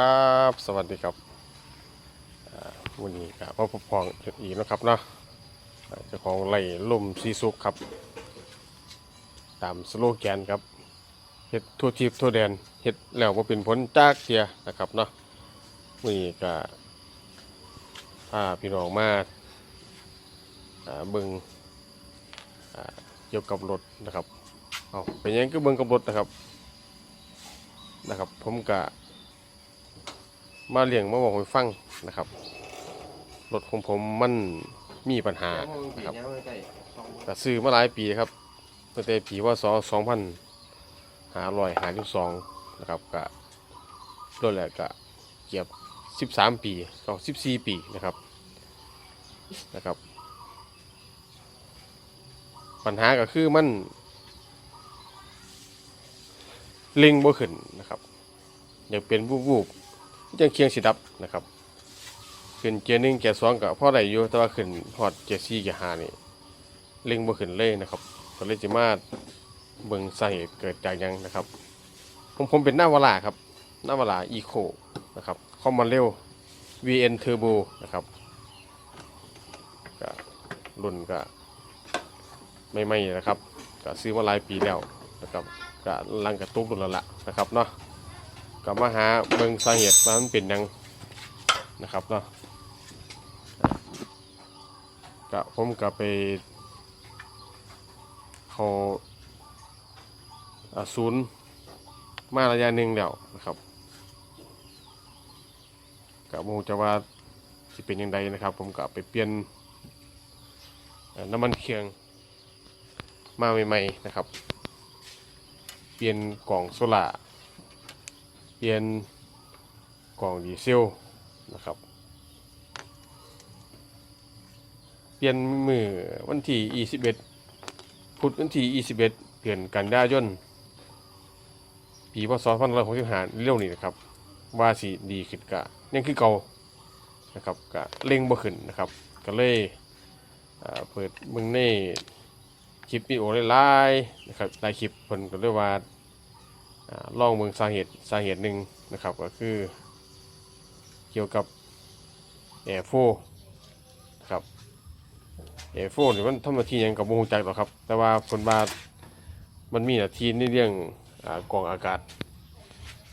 ครับ สวัสดีครับวันนี้กับพ่อพองเฮ็ดอีกนะครับเนาะเจ้าของไร่ล่มซีซุกครับ ตามสโลแกนครับเฮ็ดทั่วทิพย์ทั่วแดนเฮ็ดแล้วบ่เป็นผลจากเสียนะครับเนาะวันนี้ก็พาพี่น้องมาเบิ่งเกี่ยวกับรถนะครับเอาเป็นยังก็เบิ่งกับรถนะครับนะครับ ผมก็ มาเลี้ยงมาบอกให้ฟังนะครับรถของผมมันมีปัญหาครับก็ซื้อมาหลายปีครับตั้งแต่ปีว่าสองพันหาร้อยหาสิบสองนะครับก็รถแหละก็เกียบสิบสามปีก็สิบสี่ปีนะครับนะครับ ปัญหาก็คือมันเล็งบ่ขึ้นนะครับ อยากเป็นวูบๆ ยังเคียงสิดับนะครับ ขึ้นเกียร์หนึ่งเกียร์สองกับพ่อได้อยู่แต่ว่าขึ้นฮอดเกียร์สี่เกียร์ห้านี่เล็งบ่ขึ้นเลยนะครับก็เลยจิมาเบิ่งสาเหตุเกิดจากยังนะครับ ผมผมเป็นหน้าวลาครับหน้าวลาอีโคนะครับคอมมันเร็ว VN Turbo นะครับก็รุ่นก็ไม่ไม่นะครับก็ซื้อมาหลายปีแล้วนะครับก็ลังกระตุกรุ่นล้วล่ะนะครับเนาะ ก็มาหาเบิ่งสาเหตุว่ามันเป็นยังนะครับเนาะก็ผมก็ไปเขาอ่าศูนย์มาระยะหนึ่งแล้วนะครับก็มูจะว่าสิเป็นยังไงนะครับ ผมก็ไปเปลี่ยนน้ำมันเครื่องมาใหม่ๆนะครับ เปลี่ยนกล่องโซล่า ปลี่ยนกล่องดีเซลนะครับ เปลี่ยนมือวันที่21พุธวันที่21เดือนกันยายนปีพศ2565เร็วนี้นะครับ ว่าสิดีขึ้นกะยังคือเก่านะครับกะเร่งบ่ขึ้นนะครับ ก็เลยอ่าเปิดเบิ่งในคลิปวิดีโอหลายๆนะครับหลายคลิปเพิ่นก็เลยว่า ลองเมืองสาเหตุสาเหตุหนึ่งนะครับก็คือเกี่ยวกับแอร์โฟนะครับแอร์โฟนี่มันทำหน้าที่ยังกับวงจักรหรอครับ แต่ว่าผลบามันมีหน้าที่ในเรื่องอกรองอากาศ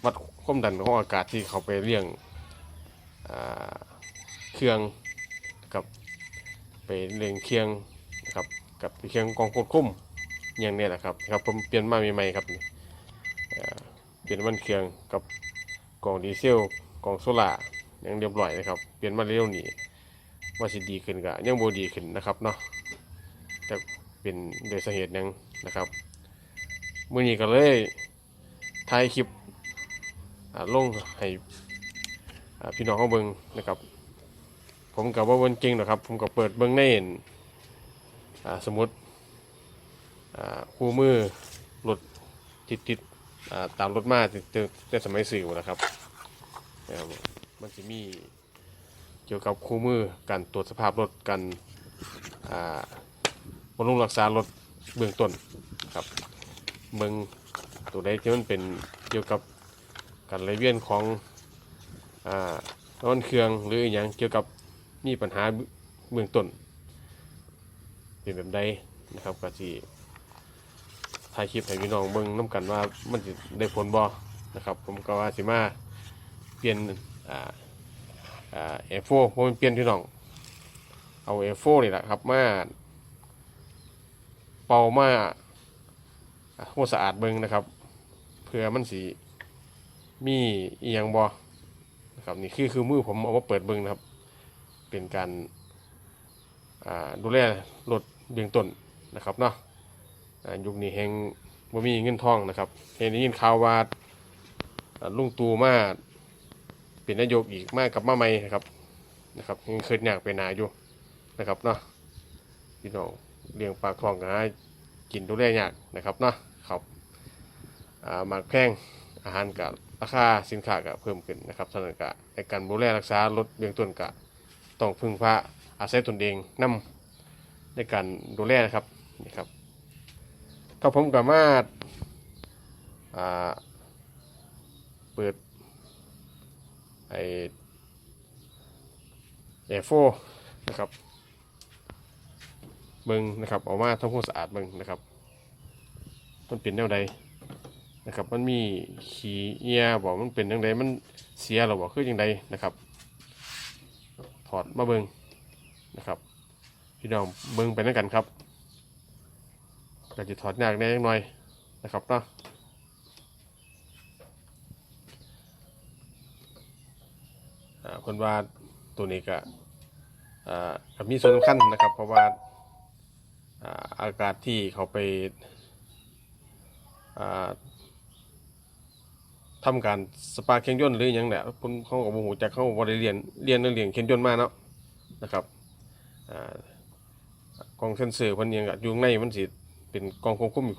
วัดความดันของอากาศที่เขาไปเรื่องอเครื่องกับไปเรื่องเครื่องนะครับกับเครื่องกองควบคุมอย่างนี้แหละครับครับผมเปลี่ยนมาใหม่ๆครับ ลี่ยนมันเครื่องกับกล่องดีเซลกล่องโซล่ายังเรียบร้อยนะครับ เปลี่ยนมาเร็วนี้ว่าสิดีขึ้นกะยังบ่ดีขึ้นนะครับเนาะแต่เป็นโดยสาเหตุยังนะครับมื้อนี้ก็เลยถ่ายคลิปลงให้พี่น้องเขาเบิ่งนะครับ ผมกับว่าเบิ่งเก่งหรอครับ ผมก็เปิดเบิ่งในอ่าสมมติคู่มือรถติดติด ตามรถมาแต่แต่แต่สมัยสื่อหมดแล้วครับนะครับ มันจะมีเกี่ยวกับคู่มือการตรวจสภาพรถกันอ่าบำรุงรักษารถเบื้องต้นครับเมืองตัวใดที่มันเป็นเกี่ยวกับการไหลเวียนของน้ำมันเครื่องหรืออย่างเกี่ยวกับมีปัญหาเบื้องต้นเป็นแบบใดนะครับก็ที่ ถ่ายคลิปให้พี่น้องเบิ่งน้ำกันว่ามันจะได้ผลบ่นะครับ ผมก็ว่าสิมาเปลี่ยนอ่าอ่าเอฟโฟผมเปลี่ยนพี่น้อง เอาเอฟโฟนี่แหละครับมาเป่ามาโคสะอาดเบิ่งนะครับ เพื่อมันสิมีเอียงบ่นะครับนี่คือคือมือผมเอามาเปิดเบิ่งนะครับ เป็นการดูแลรถเบื้องต้นนะครับเนาะ ยุคนี้แห่งบ่มีเงินทองนะครับเห็นได้ยินข่าวว่าลุงตู่มาเป็นนายกอีกมากับมาใหม่นะครับนะครับยังเคยอยากเป็นนายอยู่นะครับเนาะพี่น้องเลี้ยงปลาคลองกันให้กินดูแลยากนะครับเนาะครับอ่าหมากแพงอาหารกับราคาสินค้าก็เพิ่มขึ้นนะครับฉะนั้นก็ในการดูแลรักษารถเบื้องต้นก็ต้องพึ่งพาอาศัยตนเองนํในการดูแลนะครับนี่ครับ ก็ผมก็มาอ่าเปิดไอแอร์โฟนะครับเบิงนะครับออกมาทำความสะอาดเบิงนะครับมันเป็นแนวใดนะครับ มันมีขี้เอียบอกมันเป็นยังไงมันเสียหรอบอกคือยังไงนะครับถอดมาเบิงนะครับ พี่น้องเบิงไปนั่นกันครับ ก็จะถอดยากแน่ยังหน่อยนะครับเนาะคนว่าตัวนี้ก็กมีส่วนสำคัญนะครับ เพราะว่าอากาศที่เขาไปาทำการสปาเครื่องยนต์หรือหยังเนี่ยคนเขาก็บ่ฮู้จักเขาบ่ได้เรียนเรียนเรื่องเรียนเครื่องยนต์มาเนาะนะครับอกองเซ็นเซอร์พิ่นยังก็อยู่ข้างในมันสิ เป็นกองควบคุมอีก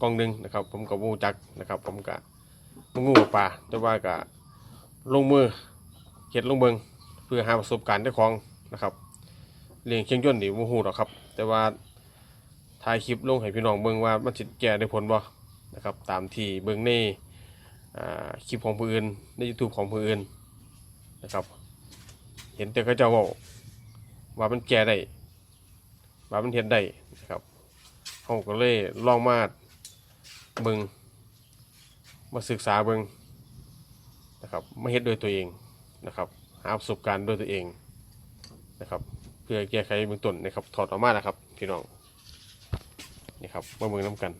กองหนึ่งนะครับ ผมก็บ่รู้จักนะครับ ผมก็บ่งูปลาแต่ว่าก็ลงมือเฮ็ดลงเบิงเพื่อหาประสบการณ์เจ้ของนะครับเรียนเครื่องยนต์นี่บ่ฮู้หรอกครับ แต่ว่าถ่ายคลิปลงให้พี่น้องเบิงว่ามันสิแก้ได้ผลบ่นะครับตามที่เบิงในอ่คลิปของผู้อื่นใน YouTube ของผู้อื่นนะครับ เห็นแต่เขาจ้าเว่าว่ามันแก่ได้ว่ามันเห็นได้ นะครับเขาก็เลยลองมาเบิงมาศึกษาเบิงนะครับมาเฮ็ดด้วยตัวเองนะครับ หาประสบการณ์ด้วยตัวเองนะครับ เพื่อแก้ไขเบื้องต้นนะครับ ถอดออกมานะครับพี่น้องนี่ครับมาเบิงน้ำกัน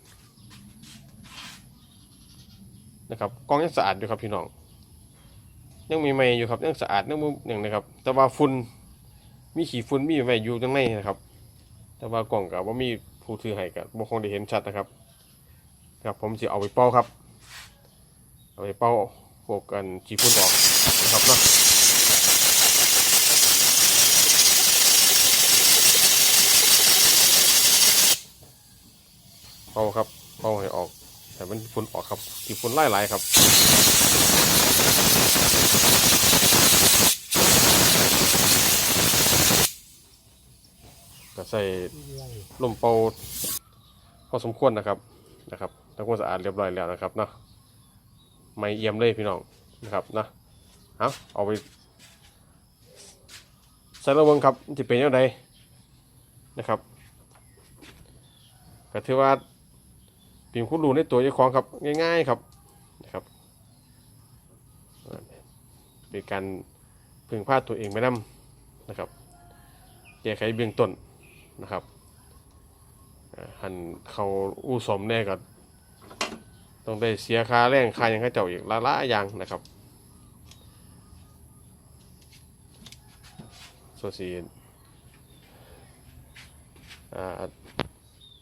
นะครับกล้องยังสะอาดอยู่ครับพี่น้องยังมีไม่อยู่ครับยังสะอาดยังบ่อย่างนะครับ แต่ว่าฝุ่นมีขี้ฝุ่นมีไม่อยู่ข้างในนะครับ แต่ว่ากล่องกับว่ามี ผู้ถือให้กับบ่คงได้เห็นชัดนะครับ ครับผมจะเอาไปเป่าครับ เอาไปเป่าพวกกันขี้ฝุ่นออกนะครับเนาะเป่าครับเป่าให้ออก แต่มันฝุ่นออกครับขี้ฝุ่นไล่ลายๆครับ ก็ใส่ลมเป่าพอสมควรนะครับนะครับทำความสะอาดเรียบร้อยแล้วนะครับเนาะไม่เอี่ยมเลยพี่น้องนะครับนะเอาเอาไปใส่ระเบงครับจะเป็นยังไงนะครับก็ถือว่าพิมพ์คุณรูในตัวเจ้าของครับง่าย ๆครับนะครับเป็นการพึ่งพาตัวเองไปนํนะครับแก้ไขเบื้องต้น นะครับหันเขาอู้สมแน่ก็ต้องได้เสียค่าแรงค่ายังค่าเจ้าอีกละละอย่างนะครับส่วนสีอ่า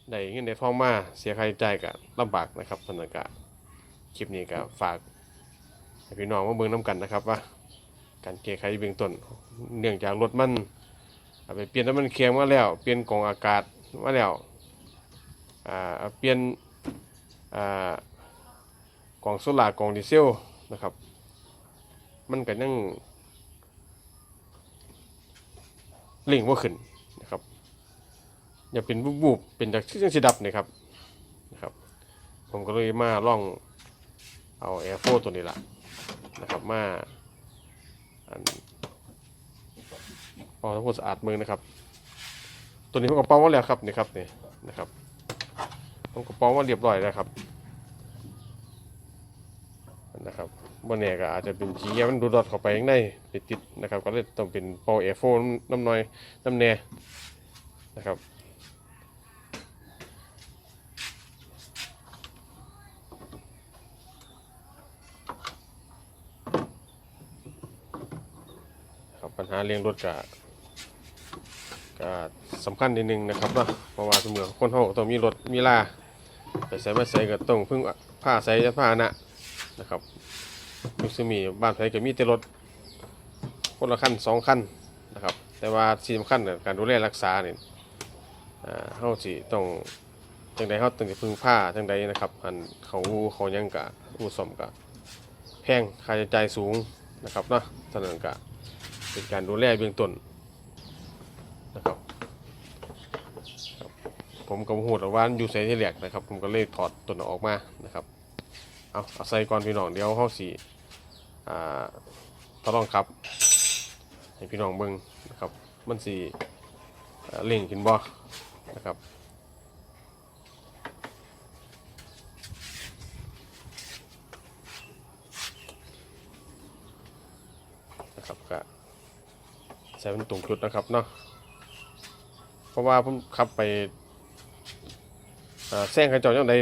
ได้เงินได้ทองมาเสียค่าใช้จ่ายก็ลำบากนะครับสถานกาคลิปนี้ก็ฝากพี่น้องมาเบิ่งน้ำกันนะครับว่าการแก้ไขเบื้องต้นเนื่องจากรถมัน ไปเปลี่ยนน้ำมันเคียงมาแล้ว เปลี่ยนกล่องอากาศมาแล้วอ่าเปลี่ยนอ่ากล่องโซลาร์กล่องดีเซลนะครับ มันก็ยังเล่งว่าขึ้นนะครับ อย่าเป็นบุบๆเป็นจากชื่อสีดับนี่ครับนะครับ ผมก็เลยมาล่องเอาแอร์โฟตัวนี้ละนะครับมาอัน เป่าทำความสะอาดมือนะครับ ตัวนี้ผมก็เป่ามาแล้วครับนี่ครับนี่นะครับผมก็เป่ามาเรียบร้อยแล้วครับนะครับบนเนี่ยก็อาจจะเป็นขี้เกียมันดูดอดเข้าไปข้างในไปติดนะครับ ก็เลยต้องเป็นเป่าแอร์โฟน้ำน้อยน้ำแน่นะครับปัญหาเลี้ยงรถก็ ก็สำคัญนิดนึงนะครับเนาะเพราะว่าเสมอคนเขาต้องมีรถมีลาไปใส่มาใส่ก็ต้องพึ่งผ้าใส่ผ้าหนะนะครับยุคสมีบ้านใส่ก็มีแต่รถคนละขั้นสองขั้นนะครับแต่ว่าสิ่งสำคัญกับการดูแลรักษาเนี่ยอ่าเขาสิต้องจังใดเขาต้องจะพึ่งผ้าจังใดนะครับอันเขาเขายังกะอูสมกะแพงค่าใช้จ่ายสูงนะครับเนาะฉะนั้นกะเป็นการดูแลเบื้องต้นนะครับครับ ผมก็บ่หูหรอกว่าอยู่ใส่ที่แหลกนะครับ ผมก็เลยถอดตัวออกมานะครับ เอาเอาใส่ก่อนพี่น้องเดี๋ยวเขาสีอ่าทดลองครับ ให้พี่น้องเบิ่งนะครับ มันสีเล่งขึ้นบ่นะครับนะครับก็ใช้เป็นตรงจุดนะครับเนาะเพราะว่าผมขับไป แซงกันจอดยังไง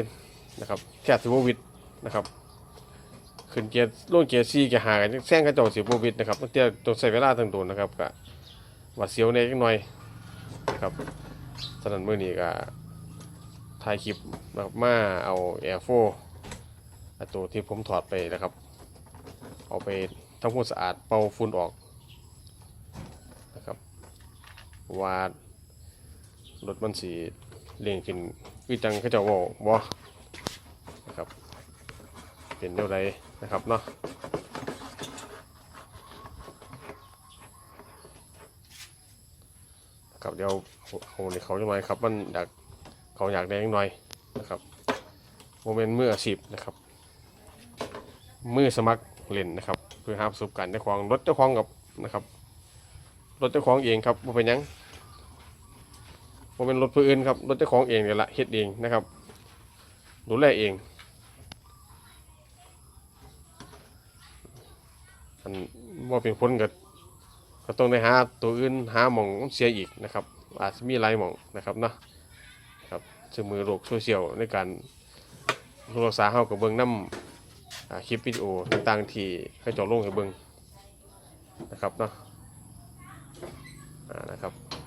นะครับแค่สิบวิทนะครับขึ้นเกียร์ลงเกียร์ซีเกียร์หากันแซงกันจอดสิบวิทนะครับต้องเตี้ยต้องใช้เวลาตั้งตัวนะครับก็หวัดเสียวในจักหน่อยนะครับสนั่นมือนี้ก็ถ่ายคลิปนะครับมาเอาแอร์โฟตัวที่ผมถอดไปนะครับ เอาไปทำความสะอาดเป่าฝุ่นออกนะครับว่ารถมันสีเลี่ยงขึ้น คือจังเขาจะบอกบ่นะครับ เป็นเท่าไรนะครับเนาะครับเดี๋ยวเอาในเขาจะหน่อยครับ มันอยากเขาอยากแดงหน่อยนะครับโมเมนต์มืออาชีพนะครับ มือสมัครเล่นนะครับ เพื่อหาประสบการณ์เจ้าของรถเจ้าของกับนะครับรถเจ้าของเองครับบ่เป็นยัง บ่เป็นรถผู้อื่นครับ รถเจ้าของเองเนี่ยละเฮ็ดเองนะครับดูแลเองอันว่าเป็นผลกับก็ต้องได้หาตัวอื่นหาหมองเสียอีกนะครับ อาจจะมีหลายหมองนะครับเนาะครับซึ่งมือโลกโซเชียลในการรักษาเฮากับเบิ่งน้ำอ่าคลิปวิดีโอต่างๆที่ให้จอลงให้เบิ่งนะครับเนาะนะครับ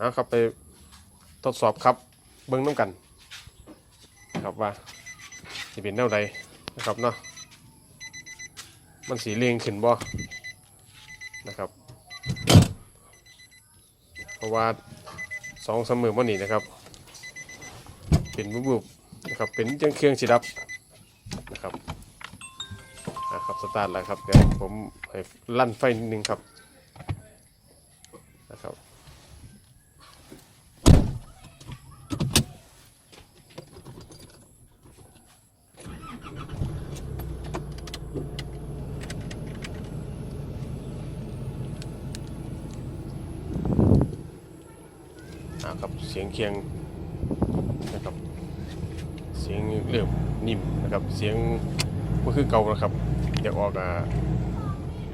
เอาครับไปทดสอบครับเบิ่งน้ำกันนะครับว่าจะเป็นแนวใดนะครับเนาะมันสีเลียงขึ้นบ่นะครับ เพราะว่าสองสามมือวันนี้นะครับ เป็นบุบๆนะครับเป็นจังเครื่องสีดับนะครับอะครับสตาร์ทแล้วครับเดี๋ยวผมให้ลั่นไฟนิดนึงครับอะครับเสียงเคียงนะครับ เสียงเริ่มนิ่มนะครับ เสียงก็คือเก่านะครับอยากออกอะ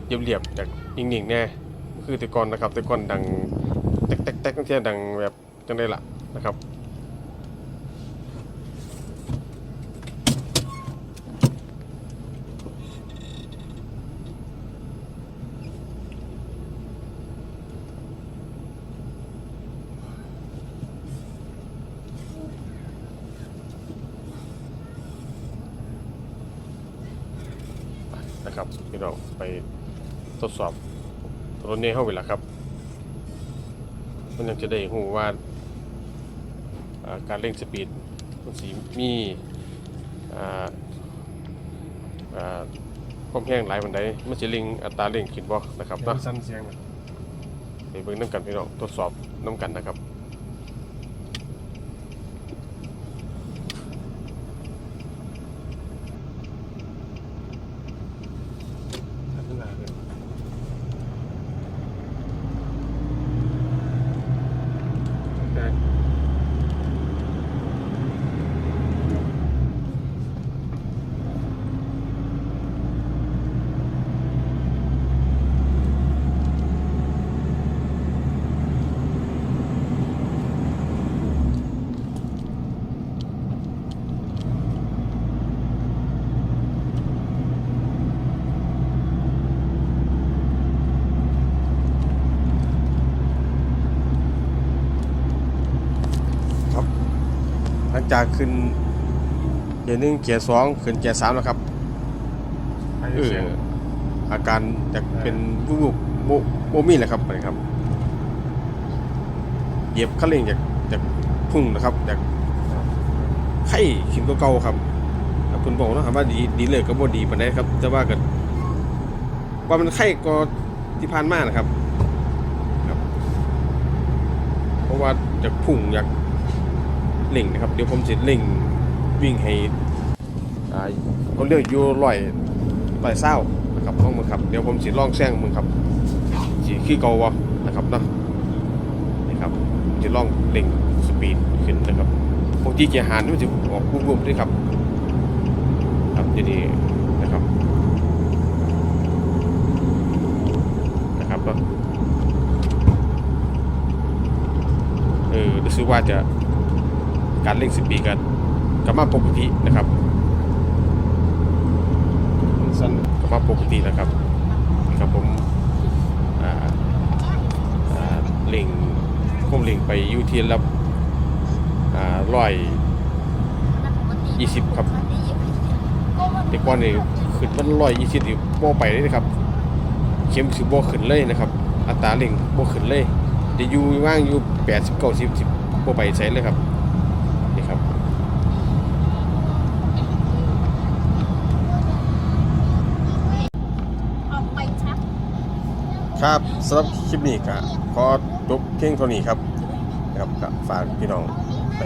เรียบๆจากนิ่งๆแน่คือแต่ก่อนนะครับแต่ก่อนดังแตกๆๆตั้งแต่ดังแบบจังได้ละนะครับพี่น้องไป ทดสอบรถนี้เข้าไปแล้วครับ มันยังจะได้หูว่าอ่าการเร่งสปีดมันสีมีอ่าอ่าความแห้งหลายบันไดมันจะเร่งอัตราเร่งขึ้นบ่นะครับเนาะเนาะสั้นเสียงนะไปเบิ่งน้ำกันพี่น้องทดสอบน้ำกันนะครับ จากขึ้นเกียร์หนึ่งเกียร์สองขึ้นเกียร์สามแล้วครับไปเออเสียงอาการจะเป็นวูบๆโมโมมี่แหละครับอะไรครับเหยียบคันเร่งจากจากพุ่งนะครับจากไข้ขึ้นก็เก่าครับแต่คุณบอกนะครับว่าดีดีเลยก็บ่ดีปานใดครับ แต่ว่าก็ว่ามันไข้ก็ที่ผ่านมานะครับ ครับ เพราะว่าจากพุ่งอยากเล่งนะครับเดี๋ยวผมจะล่งวิ่งให้เขาเรียกอยู่ร้อยร้อยเศร้านะครับลองมึงครับเดี๋ยวผมสิลองแซงมึงครับสิขี้เกาวะนะครับเนาะนี่ครับจะลองเร่งสปีดขึ้นนะครับปกติเกียร์หานมันจะออกบุบๆด้วยครับ ครับทีนี้นะครับนะครับเนาะเออรู้สึกว่าจะ การเร่งสปีดกันกลับมาปกตินะครับสั้นก็มาปกตินะครับครับผมอ่าอ่าเล่งผมเล่งไปอยู่ที่ละอ่าร้อยยี่สิบครับแต่ก่อนนี่ขึ้นมันร้อยยี่สิบอยู่โบไปเลยนะครับ เข็มสิบโบขึ้นเลยนะครับ อัตราเล่งโบขึ้นเลยจะอยู่ว่างอยู่แปดสิบเก้าสิบสิบโบไปใส่เลยครับนี่ครับ ออกไปชัก ครับสำหรับคลิปนี้ก็ขอจบเพียงเท่านี้ครับนะครับก็ฝากพี่น้องไป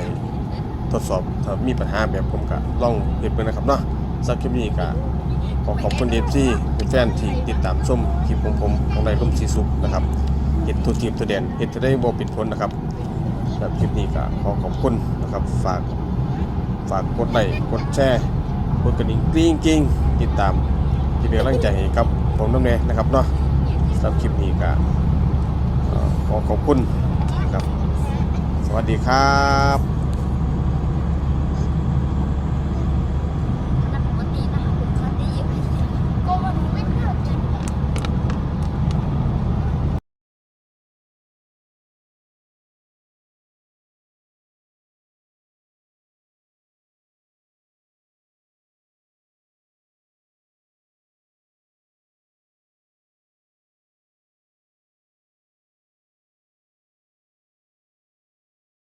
ทดสอบถ้ามีปัญหาแบบผมก็ลองเฮ็ดเบิ่งนะครับเนาะสำหรับคลิปนี้ก็ขอขอบคุณเดฟซี่เป็นแฟนที่ติดตามชมคลิปของผมของนายร่มสีสุขนะครับเฮ็ดทุกทีมตัวเด่นเฮ็ดจะได้บ่ปิดผลนะครับสำหรับคลิปนี้ก็ขอขอบคุณนะครับฝากฝากกดไลค์กดแชร์กดกระดิ่งกริ๊งกริ๊งติดตามที่เป็นกำลังใจให้กับผมน้ำแน่นะครับเนาะ สำหรับคลิปนี้ก็ขอขอบคุณนะครับ สวัสดีครับ